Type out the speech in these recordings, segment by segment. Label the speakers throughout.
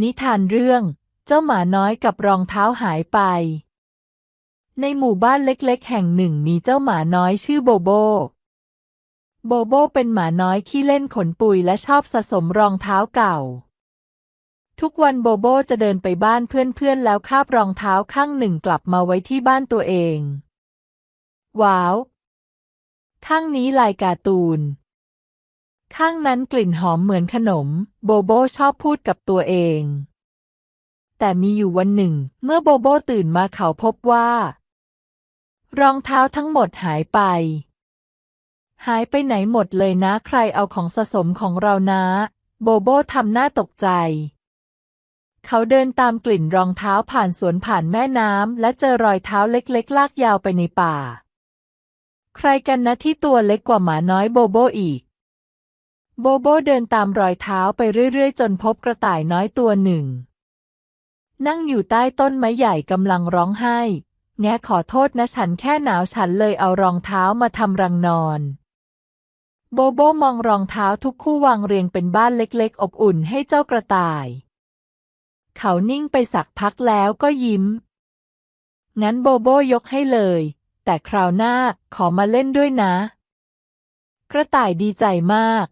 Speaker 1: นิทานเรื่อง เจ้าหมาน้อยกับรองเท้าหายไป ในหมู่บ้านเล็กๆ แห่งหนึ่งมีเจ้าหมาน้อยชื่อโบโบ โบโบเป็นหมาน้อยขี้เล่นขนปุยและชอบสะสมรองเท้าเก่า ทุกวันโบโบจะเดินไปบ้านเพื่อนๆ แล้วคาบรองเท้าข้างหนึ่งกลับมาไว้ที่บ้านตัวเอง ว้าว ข้างนี้ลายการ์ตูน ข้างนั้นกลิ่นหอมเหมือนขนม โบโบชอบพูดกับตัวเอง แต่มีอยู่วันหนึ่ง เมื่อโบโบตื่นมาเขาพบว่า รองเท้าทั้งหมดหายไป หายไปไหนหมดเลยนะใครเอาของสะสมของเรานะ โบโบทำหน้าตกใจ เขาเดินตามกลิ่นรองเท้าผ่านสวนผ่านแม่น้ำและเจอรอยเท้าเล็กๆ ลากยาวไปในป่า ใครกันนะที่ตัวเล็กกว่าหมาน้อยโบโบอีก โบโบเดินตามรอยเท้าไปเรื่อยๆ จนพบกระต่ายน้อยตัวหนึ่ง นั่งอยู่ใต้ต้นไม้ใหญ่กำลังร้องไห้ แงขอโทษนะฉันแค่หนาวฉันเลยเอารองเท้ามาทำรังนอน โบโบมองรองเท้าทุกคู่วางเรียงเป็นบ้านเล็กๆ อบอุ่นให้เจ้ากระต่าย เขานิ่งไปสักพักแล้วก็ยิ้ม งั้นโบโบยกให้เลย แต่คราวหน้าขอมาเล่นด้วยนะ กระต่ายดีใจมาก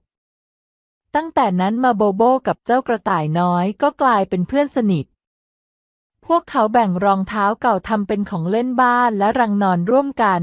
Speaker 1: ตั้งแต่นั้นมาโบโบกับเจ้ากระต่ายน้อยก็กลายเป็นเพื่อนสนิท พวกเขาแบ่งรองเท้าเก่าทำเป็นของเล่นบ้านและรังนอนร่วมกัน